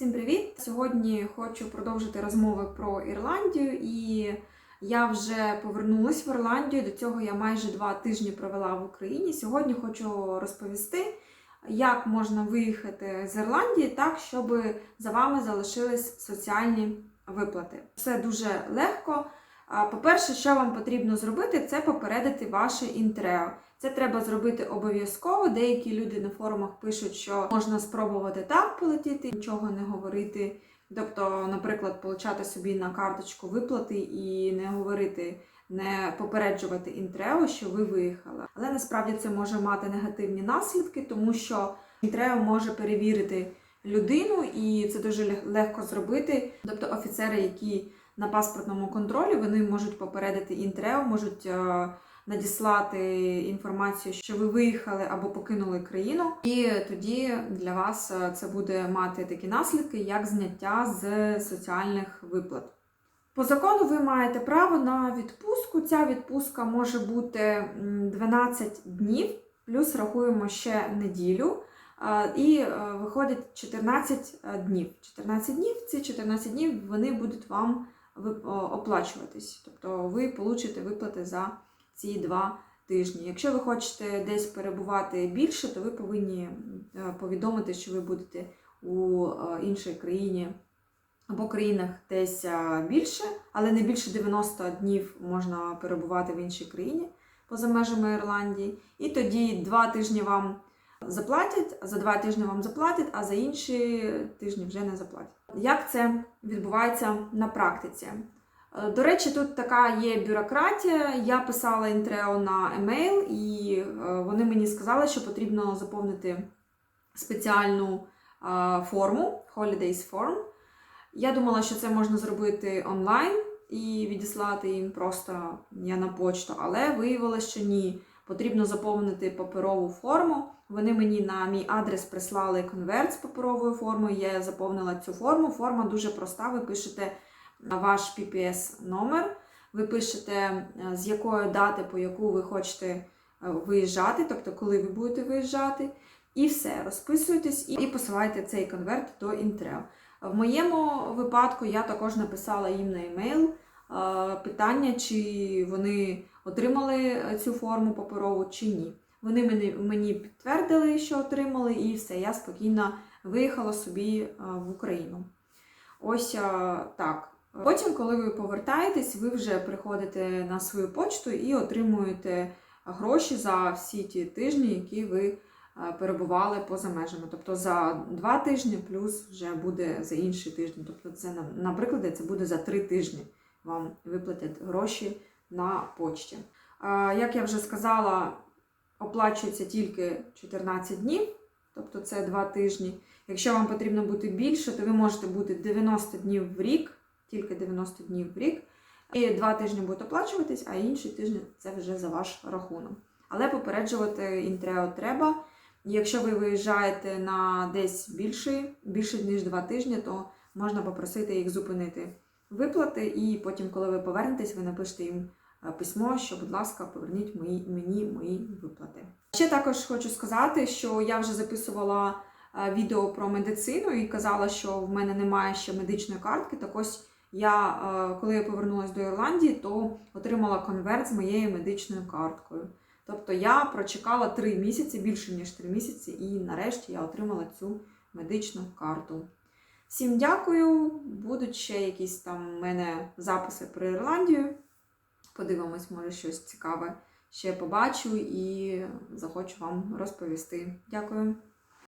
Всім привіт! Сьогодні хочу продовжити розмови про Ірландію, і я вже повернулась в Ірландію. До цього я майже два тижні провела в Україні. Сьогодні хочу розповісти, як можна виїхати з Ірландії так, щоб за вами залишились соціальні виплати. Все дуже легко. По-перше, що вам потрібно зробити, це попередити ваше інтрео. Це треба зробити обов'язково. Деякі люди на форумах пишуть, що можна спробувати так полетіти, нічого не говорити. Тобто, наприклад, получати собі на карточку виплати і не говорити, не попереджувати інтрео, що ви виїхали. Але насправді це може мати негативні наслідки, тому що інтрео може перевірити людину, і це дуже легко зробити. Тобто офіцери, які на паспортному контролі, вони можуть попередити інтрео, можуть. е, надіслати інформацію, що ви виїхали або покинули країну, і тоді для вас е, це буде мати такі наслідки, як зняття з соціальних виплат. По закону ви маєте право на відпустку. Ця відпустка може бути 12 днів, плюс рахуємо ще неділю. е, І виходить 14 днів. 14 днів, ці 14 днів вони будуть вам оплачуватись. Тобто ви получите виплати за ці два тижні. Якщо ви хочете десь перебувати більше, то ви повинні е, повідомити, що ви будете у е, іншій країні або країнах десь е, більше, але не більше 90 днів можна перебувати в іншій країні поза межами Ірландії. І тоді два тижні вам заплатять, за два тижні вам заплатять, а за інші тижні вже не заплатять. Як це відбувається на практиці? Е, До речі, тут така є бюрократія. Я писала інтрео на емейл, і е, вони мені сказали, що потрібно заповнити спеціальну е, форму Holidays Form. Я думала, що це можна зробити онлайн і відіслати їм просто я на почту, але виявилося, що ні. Потрібно заповнити паперову форму. Вони мені на мій адрес прислали конверт з паперовою формою. Я заповнила цю форму. Форма дуже проста. Ви пишете ваш PPS номер, ви пишете, е, з якої дати, по яку ви хочете е, виїжджати, тобто коли ви будете виїжджати, і все, розписуєтесь і посилаєте цей конверт до Інтрео. В моєму випадку я також написала їм на емейл питання, чи вони отримали е, цю форму паперову чи ні. Вони мені, підтвердили, що отримали, і все, я спокійно виїхала собі е, в Україну. Ось е, так. Потім, коли ви повертаєтесь, ви вже приходите на свою почту і отримуєте гроші за всі ті тижні, які ви перебували поза межами. Тобто за два тижні, плюс вже буде за інші тижні. Тобто, це наприклад, це буде за три тижні. Вам виплатять гроші на почті. Як я вже сказала, оплачується тільки 14 днів, тобто це два тижні. Якщо вам потрібно бути більше, то ви можете бути 90 днів в рік, тільки 90 днів в рік. І два тижні будуть оплачуватись, а інші тижні це вже за ваш рахунок. Але попереджувати інтрео треба. Якщо ви виїжджаєте на десь більше, більше ніж два тижні, то можна попросити їх зупинити виплати, і потім, коли ви повернетесь, ви напишете їм е, письмо, що, будь ласка, поверніть мої, мені мої виплати. Ще також хочу сказати, що я вже записувала е, відео про медицину і казала, що в мене немає ще медичної картки. Так ось я, е, коли я повернулася до Ірландії, то отримала конверт з моєю медичною карткою. Тобто я прочекала три місяці, більше ніж три місяці, і нарешті я отримала цю медичну карту. Всім дякую. Будуть ще якісь там в мене записи про Ірландію. Подивимось, може щось цікаве ще побачу і захочу вам розповісти. Дякую.